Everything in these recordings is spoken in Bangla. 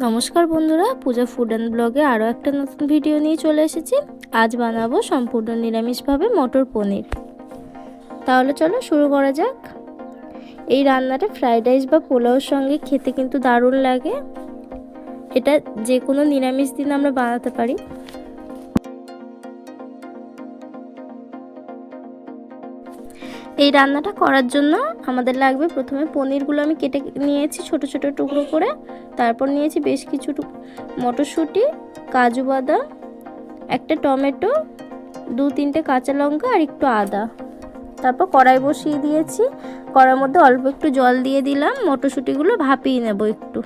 নমস্কার বন্ধুরা, পূজা ফুড অ্যান্ড ব্লগে আরও একটা নতুন ভিডিও নিয়ে চলে এসেছি। আজ বানাবো সম্পূর্ণ নিরামিষভাবে মটর পনির। তাহলে চলো শুরু করা যাক। এই রান্নাটা ফ্রাইড রাইস বা পোলাওর সঙ্গে খেতে কিন্তু দারুণ লাগে। এটা যে কোনো নিরামিষ দিন আমরা বানাতে পারি। এই রান্নাটা করার জন্য আমাদের লাগবে প্রথমে পনিরগুলো আমি কেটে নিয়েছি ছোট ছোট টুকরো করে। তারপর নিয়েছি বেশ কিছু মটরশুঁটি, কাজু বাদাম, একটা টমেটো, দু তিনটে কাঁচা লঙ্কা আর একটু আদা। তারপর কড়াই বসিয়ে দিয়েছি। কড়ার মধ্যে অল্প একটু জল দিয়ে দিলাম। মটরশুঁটিগুলো ভাপিয়ে নেব একটু।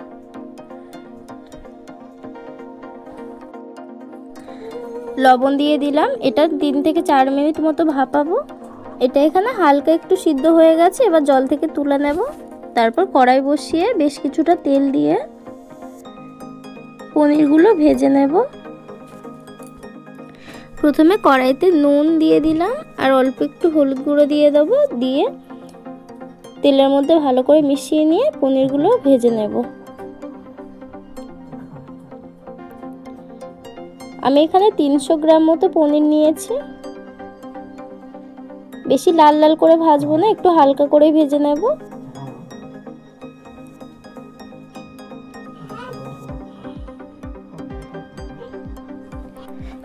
লবণ দিয়ে দিলাম। এটা তিন থেকে চার মিনিট মতো ভাপাবো। এটা এখানে হালকা একটু সিদ্ধ হয়ে গেছে, এবার জল থেকে তুলে নেব। তারপর কড়াই বসিয়ে বেশ কিছুটা তেল দিয়ে পনিরগুলো ভেজে নেব। প্রথমে কড়াইতে নুন দিয়ে দিলাম, আর অল্প একটু হলুদ গুঁড়ো দিয়ে দেবো, দিয়ে তেলের মধ্যে ভালো করে মিশিয়ে নিয়ে পনিরগুলো ভেজে নেব। আমি এখানে তিনশো গ্রাম মতো পনির নিয়েছি। বেশি লাল লাল করে ভাজবো না, একটু হালকা করে ভেজে নেব।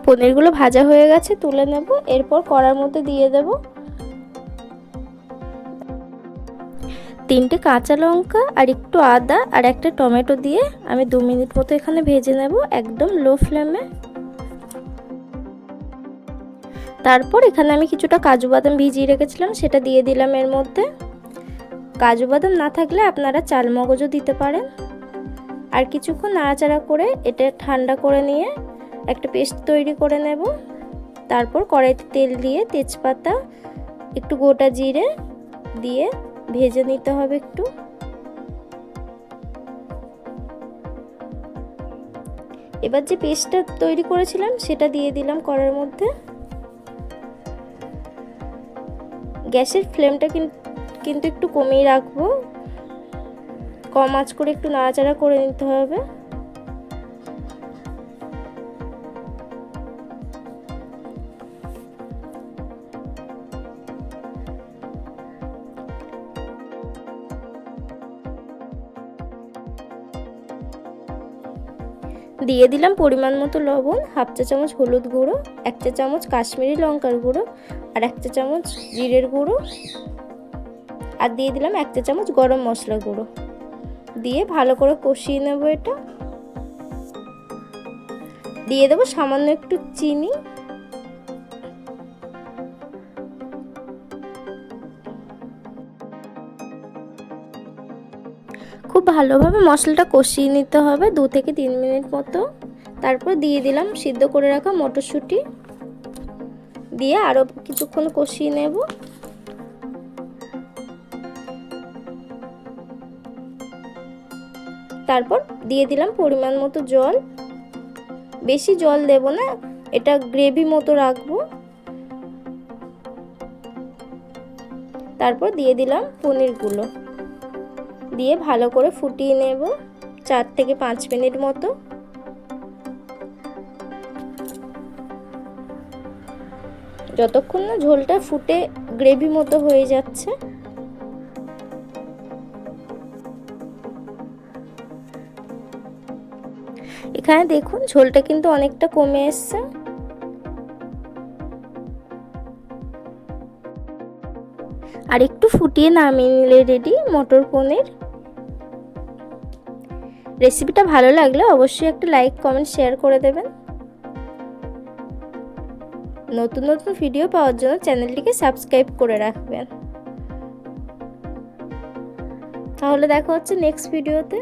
পনিরগুলো ভাজা হয়ে গেছে, তুলে নেব, এরপর কড়ার মধ্যে দিয়ে দেব তিনটে কাঁচা লঙ্কা আর একটু আদা আর একটা টমেটো দিয়ে আমি দু মিনিট মতো এখানে ভেজে নেব একদম লো ফ্লেমে। তারপর এখানে আমি কিছুটা কাজু বাদাম ভিজিয়ে রেখেছিলাম, সেটা দিয়ে দিলাম এর মধ্যে। কাজু বাদাম না থাকলে আপনারা চাল মগজও দিতে পারেন। আর কিছুক্ষণ নাড়াচাড়া করে এটা ঠান্ডা করে নিয়ে একটা পেস্ট তৈরি করে নেব। তারপর কড়াইতে তেল দিয়ে তেজপাতা, একটু গোটা জিরে দিয়ে ভেজে নিতে হবে একটু। এবার যে পেস্টটা তৈরি করেছিলাম, সেটা দিয়ে দিলাম কড়ার মধ্যে। গ্যাসের ফ্লেমটা কিন্তু একটু কমিয়ে রাখব। কম আঁচ করে একটু নাড়াচাড়া করে নিতে হবে। দিয়ে দিলাম পরিমাণ মতো লবণ, হাফ চা চামচ হলুদ গুঁড়ো, এক চা চামচ কাশ্মীরি লঙ্কার গুঁড়ো আর এক চা চামচ জিরের গুঁড়ো। আর দিয়ে দিলাম এক চা চামচ গরম মশলা গুঁড়ো। দিয়ে ভালো করে কষিয়ে নেব এটা। দিয়ে দেবো সামান্য একটু চিনি। খুব ভালোভাবে মশলাটা কষিয়ে নিতে হবে দু থেকে তিন মিনিট মতো। তারপর দিয়ে দিলাম সিদ্ধ করে রাখা মটরশুঁটি। দিয়ে আরও কিছুক্ষণ কষিয়ে নেব। তারপর দিয়ে দিলাম পরিমাণ মতো জল। বেশি জল দেব না, এটা গ্রেভি মতো রাখব। তারপর দিয়ে দিলাম পনিরগুলো। দিয়ে ভালো করে ফুটিয়ে নেব চার থেকে পাঁচ মিনিট মতো। যতক্ষণ না ঝোলটা ফুটে গ্রেভি মতো হয়ে যাচ্ছে। এখানে দেখুন ঝোলটা কিন্তু অনেকটা কমে এসছে। আর একটু ফুটিয়ে নামিয়ে নিলে রেডি মটর পনির। রেসিপিটা ভালো লাগলে অবশ্যই একটা লাইক, কমেন্ট, শেয়ার করে দেবেন। নতুন নতুন ভিডিও পাওয়ার জন্য চ্যানেলটিকে সাবস্ক্রাইব করে রাখবেন। তাহলে দেখা হচ্ছে নেক্সট ভিডিওতে।